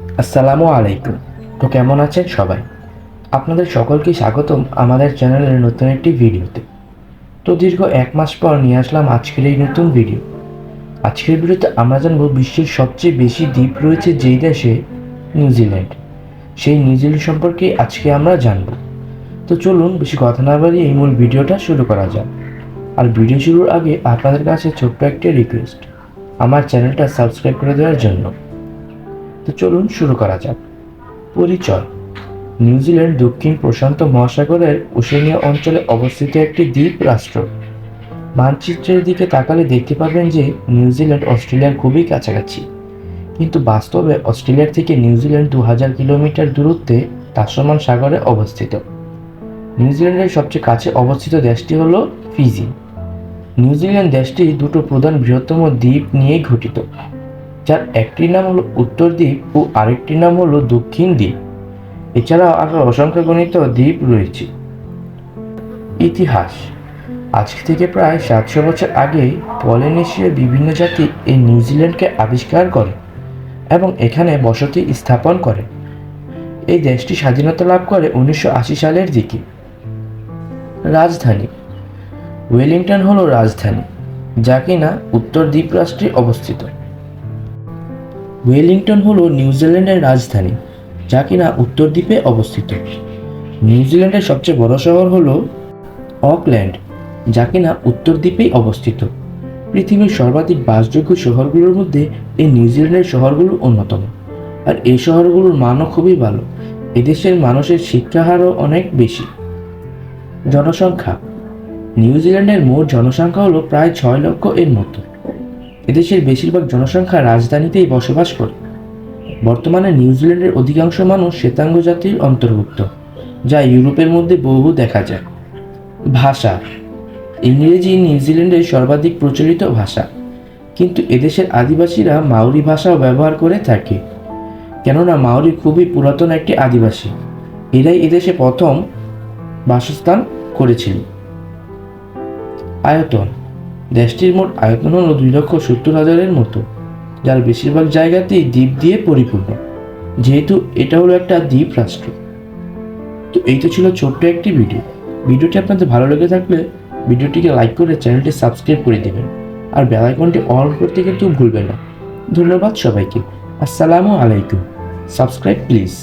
আসসালামু আলাইকুম। তো কেমন আছেন সবাই? আপনাদের সকলকে স্বাগতম আমাদের চ্যানেলের নতুন একটি ভিডিওতে। তো দীর্ঘ এক মাস পর নিয়ে আসলাম আজকের এই নতুন ভিডিও। আজকের ভিডিওতে আমরা জানব বিশ্বের সবচেয়ে বেশি দ্বীপ রয়েছে যেই দেশে নিউজিল্যান্ড। সেই নিউজিল্যান্ড সম্পর্কে আজকে আমরা জানব। তো চলুন বেশি কথা না বাড়িয়ে এই মূল ভিডিওটা শুরু করা যাক। আর ভিডিও শুরুর আগে আপনাদের কাছে ছোট্ট একটি রিকোয়েস্ট আমার চ্যানেলটা সাবস্ক্রাইব করে দেওয়ার জন্য। তো চলুন শুরু করা যাক। পরিচয়। নিউজিল্যান্ড দক্ষিণ প্রশান্ত মহাসাগরের ওশেনিয়া অঞ্চলে অবস্থিত একটি দ্বীপ রাষ্ট্র। মানচিত্রের দিকে তাকালে দেখতে পাবেন যে নিউজিল্যান্ড অস্ট্রেলিয়ার খুবই কাছাকাছি। কিন্তু বাস্তবে অস্ট্রেলিয়ার থেকে নিউজিল্যান্ড দু হাজার কিলোমিটার দূরত্বে তাসমান সাগরে অবস্থিত। নিউজিল্যান্ডের সবচেয়ে কাছে অবস্থিত দেশটি হল ফিজি। নিউজিল্যান্ড দেশটি দুটো প্রধান বৃহত্তম দ্বীপ নিয়ে গঠিত। যার একটি নাম হলো উত্তর দ্বীপ ও আরেকটি নাম হলো দক্ষিণ দ্বীপ। এছাড়াও আরও অসংখ্য গণিত দ্বীপ রয়েছে। ইতিহাস। আজ থেকে প্রায় সাতশো বছর আগে পলিনেশিয়ার বিভিন্ন জাতি এই নিউজিল্যান্ডকে আবিষ্কার করে এবং এখানে বসতি স্থাপন করে। এই দেশটি স্বাধীনতা লাভ করে উনিশশো আশি সালের দিকে। রাজধানী। ওয়েলিংটন হলো রাজধানী, যা কিনা উত্তর দ্বীপরাষ্ট্রে অবস্থিত। ওয়েলিংটন হলো নিউজিল্যান্ডের রাজধানী, যা কিনা উত্তর দ্বীপে অবস্থিত। নিউজিল্যান্ডের সবচেয়ে বড় শহর হলো অকল্যান্ড, যা কিনা উত্তর দ্বীপেই অবস্থিত। পৃথিবীর সর্বাধিক বাসযোগ্য শহরগুলোর মধ্যে এই নিউজিল্যান্ডের শহরগুলো অন্যতম। আর এই শহরগুলোর মানও খুবই ভালো। এদেশের মানুষের শিক্ষা হারও অনেক বেশি। জনসংখ্যা। নিউজিল্যান্ডের মোট জনসংখ্যা হলো প্রায় ছয় লক্ষ এর মতো। এদেশের বেশিরভাগ জনসংখ্যা রাজধানীতেই বসবাস করে। বর্তমানে নিউজিল্যান্ডের অধিকাংশ মানুষ শ্বেতাঙ্গ জাতির অন্তর্ভুক্ত, যা ইউরোপের মধ্যে বহু দেখা যায়। ভাষা। ইংরেজি নিউজিল্যান্ডের সর্বাধিক প্রচলিত ভাষা। কিন্তু এদেশের আদিবাসীরা মাউরি ভাষাও ব্যবহার করে থাকে। কেননা মাউরি খুবই পুরাতন একটি আদিবাসী। এরাই এদেশে প্রথম বাসস্থান করেছিল। আয়তন। দেশটির মোট আয়তন হল দুই লক্ষ সত্তর হাজারের মতো, যার বেশিরভাগ জায়গাতেই দ্বীপ দিয়ে পরিপূর্ণ। যেহেতু এটা হলো একটা দ্বীপ রাষ্ট্র। তো এই তো ছিল ছোট্ট একটি ভিডিও। ভিডিওটি আপনাদের ভালো লেগে থাকলে ভিডিওটিকে লাইক করে চ্যানেলটি সাবস্ক্রাইব করে দেবেন। আর বেল আইকনটি অন করতে কিন্তু ভুলবেন না। ধন্যবাদ সবাইকে। আসসালামু আলাইকুম। Subscribe please.